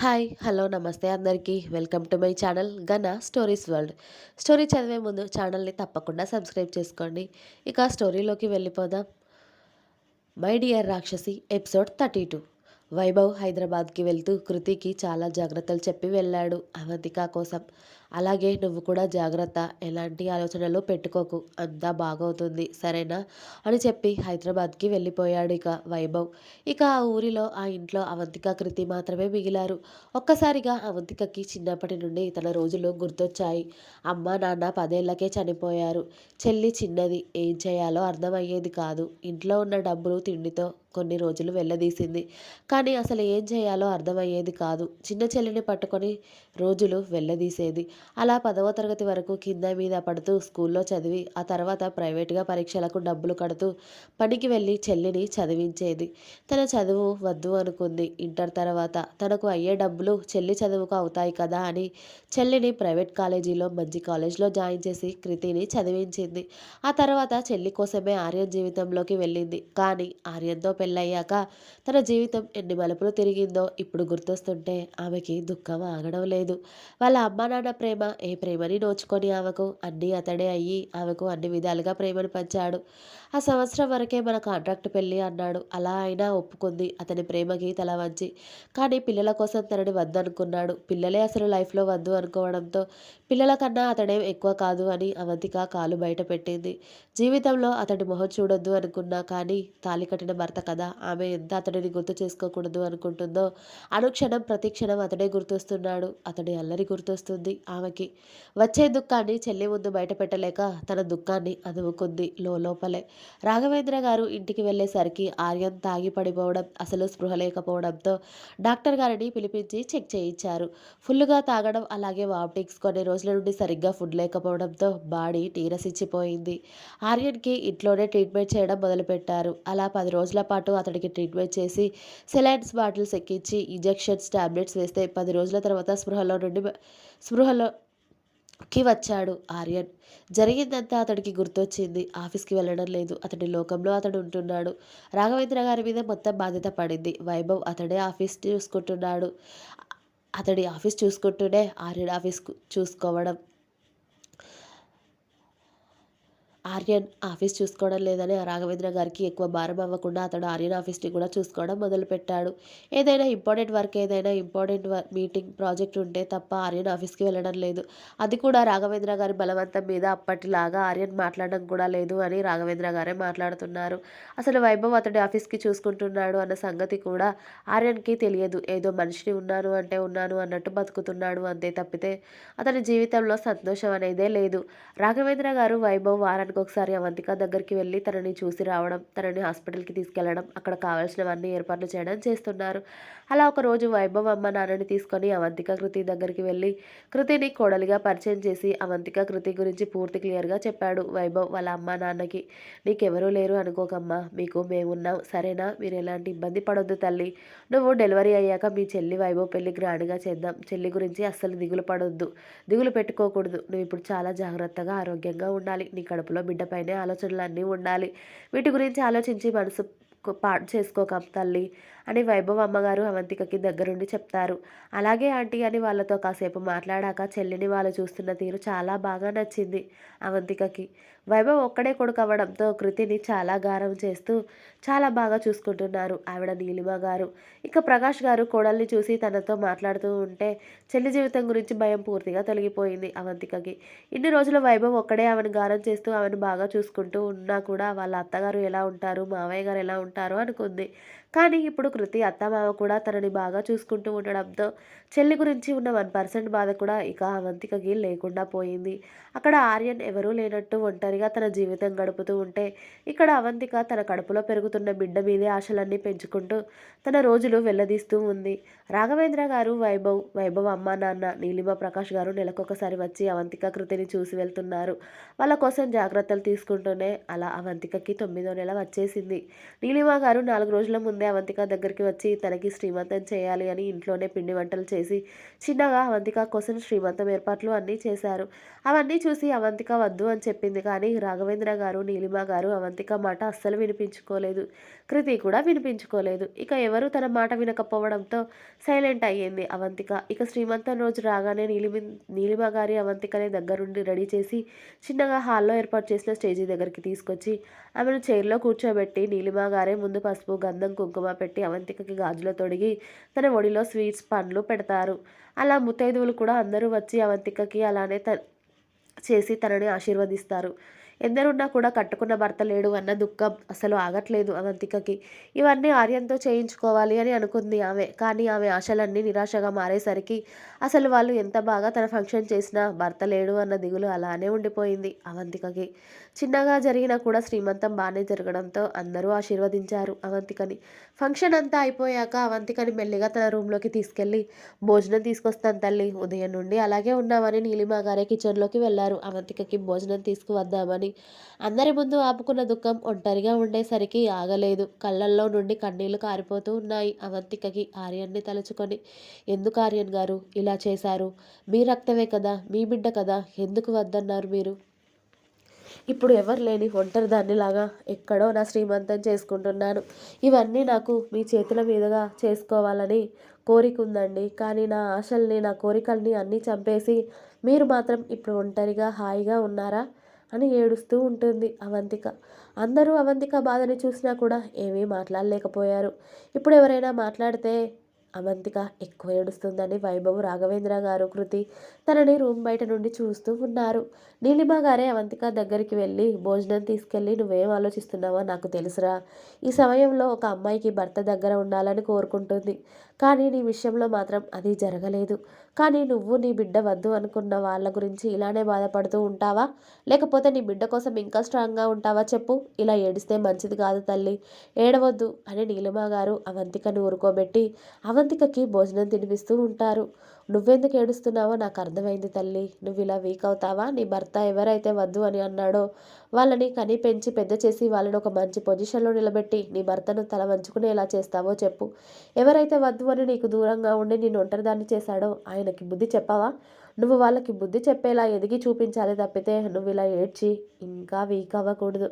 Hi hello నమస్తే అందరికీ. Welcome to my channel Ghana stories world. Story చదివే ముందు ఛానల్ని తప్పకుండా సబ్స్క్రైబ్ చేసుకోండి. ఇక స్టోరీలోకి వెళ్ళిపోదాం. My dear Rakshasi episode thirty two. Vaibhav హైదరాబాద్కి వెళ్తూ కృతికి చాలా జాగ్రత్తలు చెప్పి వెళ్ళాడు. అవంతిక కోసం అలాగే నువ్వు కూడా జాగ్రత్త ఎలాంటి ఆలోచనలు పెట్టుకోకు అంతా బాగవుతుంది సరేనా? అని చెప్పి హైదరాబాద్కి వెళ్ళిపోయాడు ఇక వైభవ్. ఇక ఆ ఊరిలో ఆ ఇంట్లో అవంతిక కృతి మాత్రమే మిగిలారు. ఒక్కసారిగా అవంతికకి చిన్నప్పటి నుండి తన రోజులు గుర్తొచ్చాయి. అమ్మ నాన్న పదేళ్ళకే చనిపోయారు. చెల్లి చిన్నది ఏం చేయాలో అర్థమయ్యేది కాదు. ఇంట్లో ఉన్న డబ్బులు తిండితో కొన్ని రోజులు వెళ్ళదీసింది. కానీ అసలు ఏం చేయాలో అర్థమయ్యేది కాదు. చిన్న చెల్లిని పట్టుకొని రోజులు వెళ్ళదీసేది. అలా పదవ తరగతి వరకు కింద మీద పడుతూ స్కూల్లో చదివి ఆ తర్వాత ప్రైవేట్గా పరీక్షలకు డబ్బులు కడుతూ పనికి వెళ్ళి చెల్లిని చదివించేది. తన చదువు వద్దు అనుకుంది. ఇంటర్ తర్వాత తనకు అయ్యే డబ్బులు చెల్లి చదువుకు అవుతాయి కదా అని చెల్లిని ప్రైవేట్ కాలేజీలో మంచి కాలేజ్లో జాయిన్ చేసి కృతిని చదివించింది. ఆ తర్వాత చెల్లి కోసమే ఆర్యన్ జీవితంలోకి వెళ్ళింది. కానీ ఆర్యన్తో పెళ్ళయ్యాక తన జీవితం ఎన్ని మలుపులు తిరిగిందో ఇప్పుడు గుర్తొస్తుంటే ఆమెకి దుఃఖం ఆగడం లేదు. వాళ్ళ అమ్మా నాన్న ప్రేమ ఏ ప్రేమని నోచుకొని ఆమెకు అన్నీ అతడే అయ్యి ఆమెకు అన్ని విధాలుగా ప్రేమను పంచాడు. ఆ సంవత్సరం వరకే మన కాంట్రాక్ట్ పెళ్ళి అన్నాడు. అలా అయినా ఒప్పుకుంది అతని ప్రేమకి తల వంచి. కానీ పిల్లల కోసం తనని వద్దనుకున్నాడు పిల్లలే అసలు లైఫ్లో వద్దు అనుకోవడంతో పిల్లల కన్నా ఎక్కువ కాదు అని అవంతిక కాలు బయట పెట్టింది. జీవితంలో అతడి మొహం చూడొద్దు అనుకున్నా కానీ తాలి కట్టిన భర్త కదా ఆమె ఎంత అతడిని గుర్తు చేసుకోకూడదు అనుకుంటుందో అనుక్షణం ప్రతి క్షణం అతడే గుర్తొస్తున్నాడు. అతడి అల్లరి గుర్తొస్తుంది. ఆమెకి. వచ్చే దుఃఖాన్ని చెల్లి ముందు బయటపెట్టలేక తన దుఃఖాన్ని అదుముకుంది లోపలే రాఘవేంద్ర గారు ఇంటికి వెళ్ళేసరికి ఆర్యన్ తాగి పడిపోవడం అసలు స్పృహ లేకపోవడంతో డాక్టర్ గారిని పిలిపించి చెక్ చేయించారు. ఫుల్గా తాగడం అలాగే వామిటింగ్స్ కొన్ని రోజుల నుండి సరిగ్గా ఫుడ్ లేకపోవడంతో బాడీ నీరసించిపోయింది. ఆర్యన్కి ఇంట్లోనే ట్రీట్మెంట్ చేయడం మొదలుపెట్టారు. అలా పది రోజుల పాటు అతడికి ట్రీట్మెంట్ చేసి సెలైన్స్ బాటిల్స్ ఎక్కించి ఇంజెక్షన్స్ టాబ్లెట్స్ వేస్తే పది రోజుల తర్వాత స్పృహలో నుండి స్పృహలో కి వచ్చాడు ఆర్యన్. జరిగిందంతా అతడికి గుర్తొచ్చింది. ఆఫీస్కి వెళ్ళడం లేదు. అతడి లోకంలో అతడు ఉంటున్నాడు. రాఘవేంద్ర గారి మీద మొత్తం బాధ్యత పడింది. వైభవ్ అతడే ఆఫీస్ చూసుకుంటున్నాడు. అతడి ఆఫీస్ చూసుకుంటూనే ఆర్యన్ ఆఫీస్ చూసుకోవడం. ఆర్యన్ ఆఫీస్ చూసుకోవడం లేదని రాఘవేంద్ర గారికి ఎక్కువ భారం అవ్వకుండా అతడు ఆర్యన్ ఆఫీస్ని కూడా చూసుకోవడం మొదలుపెట్టాడు. ఏదైనా ఇంపార్టెంట్ వర్క్ ఏదైనా ఇంపార్టెంట్ మీటింగ్ ప్రాజెక్ట్ ఉంటే తప్ప ఆర్యన్ ఆఫీస్కి వెళ్ళడం లేదు. అది కూడా రాఘవేంద్ర గారి బలవంతం మీద అప్పటిలాగా ఆర్యన్ మాట్లాడడం కూడా లేదు అని రాఘవేంద్ర గారే మాట్లాడుతున్నారు. అసలు వైభవ్ అతడి ఆఫీస్కి చూసుకుంటున్నాడు అన్న సంగతి కూడా ఆర్యన్కి తెలియదు. ఏదో మనిషిని ఉన్నాను అంటే ఉన్నాను అన్నట్టు బతుకుతున్నాడు. అంతే తప్పితే అతని జీవితంలో సంతోషం అనేదే లేదు. రాఘవేంద్ర గారు వైభవ్ వారానికి వారానికి ఒకసారి అవంతిక దగ్గరికి వెళ్ళి తనని చూసి రావడం తనని హాస్పిటల్కి తీసుకెళ్ళడం అక్కడ కావాల్సినవన్నీ ఏర్పాట్లు చేయడం చేస్తున్నారు. అలా ఒకరోజు వైభవ్ అమ్మ నాన్నని తీసుకొని అవంతిక కృతి దగ్గరికి వెళ్ళి కృతిని కోడలిగా పరిచయం చేసి అవంతిక కృతి గురించి పూర్తి క్లియర్గా చెప్పాడు వైభవ్ వాళ్ళ అమ్మ నాన్నకి. నీకెవరూ లేరు అనుకోకమ్మా. మీకు మేమున్నాం. సరేనా? మీరు ఎలాంటి ఇబ్బంది పడొద్దు తల్లి. నువ్వు డెలివరీ అయ్యాక మీ చెల్లి వైభవ్ పెళ్ళి గ్రాండ్గా చేద్దాం. చెల్లి గురించి అస్సలు దిగులు పడొద్దు. దిగులు పెట్టుకోకూడదు. నువ్వు ఇప్పుడు చాలా జాగ్రత్తగా ఆరోగ్యంగా ఉండాలి. నీ కడుపులో బిడ్డపైనే ఆలోచనలు అన్నీ ఉండాలి. వీటి గురించి ఆలోచించి మనసు పాడు చేసుకోక తల్లి. అని వైభవ్ అమ్మగారు అవంతికకి దగ్గరుండి చెప్తారు. అలాగే ఆంటీ అని వాళ్ళతో కాసేపు మాట్లాడాక చెల్లిని వాళ్ళు చూస్తున్న తీరు చాలా బాగా నచ్చింది అవంతికకి. వైభవ్ ఒక్కడే కొడుకు అవ్వడంతో కృతిని చాలా గారం చేస్తూ చాలా బాగా చూసుకుంటున్నారు ఆవిడ నీలిమ గారు. ఇక ప్రకాష్ గారు కోడల్ని చూసి తనతో మాట్లాడుతూ ఉంటే చెల్లి జీవితం గురించి భయం పూర్తిగా తొలగిపోయింది అవంతికకి. ఇన్ని రోజులు వైభవ్ ఒక్కడే ఆమెను గారం చేస్తూ ఆమెను బాగా చూసుకుంటూ ఉన్నా కూడా వాళ్ళ అత్తగారు ఎలా ఉంటారు మావయ్య గారు ఎలా ఉంటారు అనుకుంది. కానీ ఇప్పుడు కృతి అత్తమామ కూడా తనని బాగా చూసుకుంటూ ఉండడంతో చెల్లి గురించి ఉన్న వన్ పర్సెంట్ బాధ కూడా ఇక అవంతికకి లేకుండా పోయింది. అక్కడ ఆర్యన్ ఎవరూ లేనట్టు ఒంటరిగా తన జీవితం గడుపుతూ ఉంటే ఇక్కడ అవంతిక తన కడుపులో పెరుగుతున్న బిడ్డ మీదే ఆశలన్నీ పెంచుకుంటూ తన రోజులు వెళ్ళదీస్తూ ఉంది. రాఘవేంద్ర గారు వైభవ్ వైభవ్ అమ్మ నాన్న నీలిమ ప్రకాష్ గారు నెలకొకసారి వచ్చి అవంతిక కృతిని చూసి వెళ్తున్నారు. వాళ్ళ కోసం జాగ్రత్తలు తీసుకుంటూనే అలా అవంతికకి తొమ్మిదో నెల వచ్చేసింది. నీలిమ గారు నాలుగు రోజుల ముందే వెంటనే అవంతిక దగ్గరికి వచ్చి తనకి శ్రీమంతం చేయాలి అని ఇంట్లోనే పిండి వంటలు చేసి చిన్నగా అవంతిక కోసం శ్రీమంతం ఏర్పాట్లు అన్నీ చేశారు. అవన్నీ చూసి అవంతిక వద్దు అని చెప్పింది కానీ రాఘవేంద్ర గారు నీలిమ గారు అవంతిక మాట అస్సలు వినిపించుకోలేదు. కృతి కూడా వినిపించుకోలేదు. ఇక ఎవరు తన మాట వినకపోవడంతో సైలెంట్ అయ్యింది అవంతిక. ఇక శ్రీమంతం రోజు రాగానే నీలిమి నీలిమ గారి అవంతికనే దగ్గరుండి రెడీ చేసి చిన్నగా హాల్లో ఏర్పాటు చేసిన స్టేజీ దగ్గరికి తీసుకొచ్చి ఆమెను చైర్లో కూర్చోబెట్టి నీలిమ గారే ముందు పసుపు గంధం కుంకుమ పెట్టి అవంతికకి గాజులో తొడిగి తన ఒడిలో స్వీట్స్ పండ్లు పెడతారు. అలా ముత్తైదువులు కూడా అందరూ వచ్చి అవంతికకి అలానే త చేసి తనని ఆశీర్వదిస్తారు. ఎందరున్నా కూడా కట్టుకున్న భర్త లేడు అన్న దుఃఖం అసలు ఆగట్లేదు అవంతికకి. ఇవన్నీ ఆర్యంతో చేయించుకోవాలి అని అనుకుంది ఆమె. కానీ ఆమె ఆశలన్నీ నిరాశగా మారేసరికి అసలు వాళ్ళు ఎంత బాగా తన ఫంక్షన్ చేసినా భర్త లేడు అన్న దిగులు అలానే ఉండిపోయింది అవంతికకి. చిన్నగా జరిగినా కూడా శ్రీమంతం బాగానే జరగడంతో అందరూ ఆశీర్వదించారు అవంతికని. ఫంక్షన్ అంతా అయిపోయాక అవంతికని మెల్లిగా తన రూమ్లోకి తీసుకెళ్ళి భోజనం తీసుకొస్తాను తల్లి ఉదయం నుండి అలాగే ఉన్నామని నీలిమా గారే కిచెన్లోకి వెళ్ళారు అవంతికకి భోజనం తీసుకువద్దామని అందరి ముందు ఆపుకున్న దుఃఖం ఒంటరిగా ఉండేసరికి ఆగలేదు. కళ్ళల్లో నుండి కన్నీళ్ళు కారిపోతూ ఉన్నాయి అవంతికకి ఆర్యన్ని తలుచుకొని. ఎందుకు ఆర్యన్ గారు ఇలా చేశారు? మీ రక్తమే కదా మీ బిడ్డ కదా ఎందుకు వద్దన్నారు మీరు? ఇప్పుడు ఎవరు లేని ఒంటరి దాన్నిలాగా ఎక్కడో నా శ్రీమంతం చేసుకుంటున్నాను. ఇవన్నీ నాకు మీ చేతుల మీదుగా చేసుకోవాలని కోరిక ఉందండి కానీ నా ఆశల్ని నా కోరికల్ని అన్నీ చంపేసి మీరు మాత్రం ఇప్పుడు ఒంటరిగా హాయిగా ఉన్నారా అని ఏడుస్తూ ఉంటుంది అవంతిక. అందరూ అవంతిక బాధని చూసినా కూడా ఏమీ మాట్లాడలేకపోయారు. ఇప్పుడు ఎవరైనా మాట్లాడితే అవంతిక ఎక్కువ ఏడుస్తుందని వైభవ్ రాఘవేంద్ర గారు కృతి. తనని రూమ్ బయట నుండి చూస్తూ ఉన్నారు. నీలిమ గారే అవంతిక దగ్గరికి వెళ్ళి భోజనం తీసుకెళ్ళి నువ్వేం ఆలోచిస్తున్నావో నాకు తెలుసురా. ఈ సమయంలో ఒక అమ్మాయికి భర్త దగ్గర ఉండాలని కోరుకుంటుంది. కానీ నీ విషయంలో మాత్రం అది జరగలేదు. కానీ నువ్వు నీ బిడ్డ వద్దు అనుకున్న వాళ్ళ గురించి ఇలానే బాధపడుతూ ఉంటావా? లేకపోతే నీ బిడ్డ కోసం ఇంకా స్ట్రాంగ్గా ఉంటావా చెప్పు. ఇలా ఏడిస్తే మంచిది కాదు తల్లి. ఏడవద్దు అని నీలిమ గారు అవంతికను ఊరుకోబెట్టి అవంతికకి భోజనం తినిపిస్తూ ఉంటారు. నువ్వెందుకు ఏడుస్తున్నావో నాకు అర్థమైంది తల్లి. నువ్వు ఇలా వీక్ అవుతావా? నీ భర్త ఎవరైతే వద్దు అని అన్నాడో వాళ్ళని కని పెంచి పెద్ద చేసి వాళ్ళని ఒక మంచి పొజిషన్లో నిలబెట్టి నీ భర్తను తల వంచుకునేలా చేస్తావో చెప్పు. ఎవరైతే వద్దు అని నీకు దూరంగా ఉండి నేను ఒంటరిదాన్ని చేశాడో ఆయనకి బుద్ధి చెప్పావా? నువ్వు వాళ్ళకి బుద్ధి చెప్పేలా ఎదిగి చూపించాలి తప్పితే నువ్వు ఇలా ఏడ్చి ఇంకా వీక్ అవ్వకూడదు.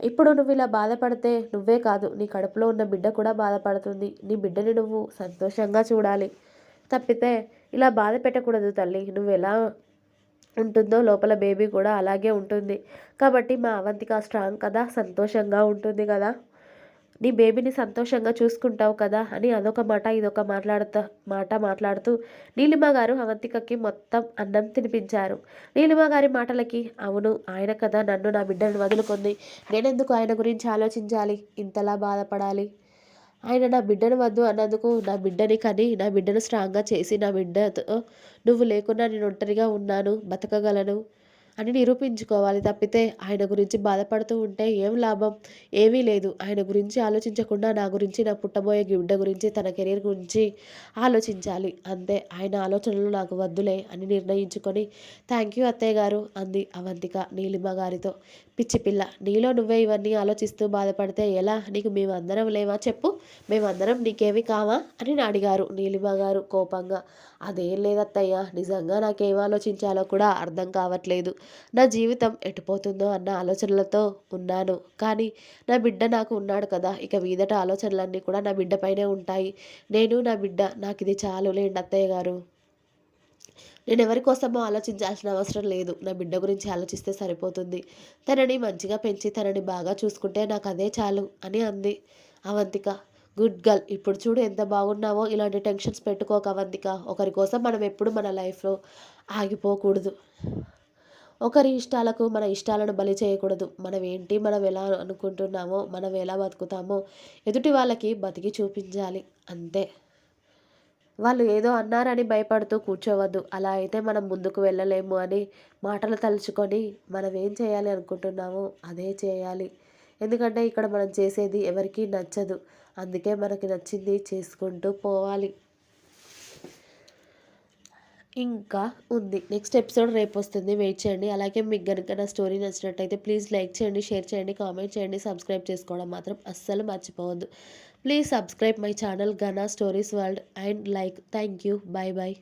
ఇప్పుడు నువ్వు ఇలా బాధపడితే నువ్వే కాదు నీ కడుపులో ఉన్న బిడ్డ కూడా బాధపడుతుంది. నీ బిడ్డని నువ్వు సంతోషంగా చూడాలి. తప్పితే ఇలా బాధ పెట్టకూడదు తల్లి. నువ్వు ఎలా ఉంటుందో లోపల బేబీ కూడా అలాగే ఉంటుంది. కాబట్టి మా అవంతిక స్ట్రాంగ్ కదా సంతోషంగా ఉంటుంది కదా. నీ బేబీని సంతోషంగా చూసుకుంటావు కదా అని అదొక మాట ఇదొక మాట్లాడుతా మాట మాట్లాడుతూ నీలిమ గారు అవంతికకి మొత్తం అన్నం తినిపించారు. నీలిమ గారి మాటలకి అవును ఆయన కదా నన్ను నా బిడ్డను వదులుకుంది. నేనెందుకు ఆయన గురించి ఆలోచించాలి? ఇంతలా బాధపడాలి? ఆయన నా బిడ్డను వద్దు అన్నందుకు నా బిడ్డని కని నా బిడ్డను స్ట్రాంగ్గా చేసి నా బిడ్డతో నువ్వు లేకుండా నేను ఒంటరిగా ఉన్నాను బతకగలను. అని నిరూపించుకోవాలి. తప్పితే ఆయన గురించి బాధపడుతూ ఉంటే ఏం లాభం? ఏమీ లేదు. ఆయన గురించి ఆలోచించకుండా నా గురించి నా పుట్టబోయే బిడ్డ గురించి తన కెరీర్ గురించి ఆలోచించాలి. అంతే. ఆయన ఆలోచనలు నాకు వద్దులే అని నిర్ణయించుకొని థ్యాంక్ యూ అత్తయ్య గారు అంది అవంతిక నీలిమ గారితో. పిచ్చి పిల్ల నీలో నువ్వే ఇవన్నీ ఆలోచిస్తూ బాధపడితే ఎలా? నీకు మేమందరం లేవా? చెప్పు. మేమందరం నీకేమి కావా? అని అడిగారు నీలిమ గారు కోపంగా. అదేం లేదత్తయ్య. నిజంగా నాకేం ఆలోచించాలో కూడా అర్థం కావట్లేదు. నా జీవితం ఎటుపోతుందో అన్న ఆలోచనలతో ఉన్నాను. కానీ నా బిడ్డ నాకు ఉన్నాడు కదా ఇక మీదట ఆలోచనలన్నీ కూడా నా బిడ్డపైనే ఉంటాయి. నేను నా బిడ్డ నాకు ఇది చాలు లేండి అత్తయ్య గారు. నేను ఎవరి కోసమో ఆలోచించాల్సిన అవసరం లేదు. నా బిడ్డ గురించి ఆలోచిస్తే సరిపోతుంది. తనని మంచిగా పెంచి తనని బాగా చూసుకుంటే నాకు అదే చాలు అని అంది అవంతిక. గుడ్ గర్ల్ ఇప్పుడు చూడు ఎంత బాగున్నావో ఇలాంటి టెన్షన్స్ పెట్టుకోక అవంతిక. ఒకరి కోసం మనం ఎప్పుడు మన లైఫ్లో ఆగిపోకూడదు. ఒకరి ఇష్టాలకు మన ఇష్టాలను బలి చేయకూడదు. మనం ఏంటి మనం ఎలా అనుకుంటున్నామో మనం ఎలా బతుకుతామో ఎదుటి వాళ్ళకి బతికి చూపించాలి. అంతే. వాళ్ళు ఏదో అన్నారని భయపడుతూ కూర్చోవద్దు. అలా అయితే మనం ముందుకు వెళ్ళలేము అని మాటలు తలుచుకొని మనం ఏం చేయాలి అనుకుంటున్నామో అదే చేయాలి. ఎందుకంటే ఇక్కడ మనం చేసేది ఎవరికీ నచ్చదు. అందుకే మనకి నచ్చింది చేసుకుంటూ పోవాలి. ఇంకా ఉంది. నెక్స్ట్ ఎపిసోడ్ రేపు వస్తుంది. వెయిట్ చేయండి. అలాగే మీకు కనుక నా స్టోరీ నచ్చినట్టయితే ప్లీజ్ లైక్ చేయండి షేర్ చేయండి కామెంట్ చేయండి సబ్స్క్రైబ్ చేసుకోవడం మాత్రం అస్సలు మర్చిపోవద్దు. Please subscribe my channel Ghana stories world and like thank you bye bye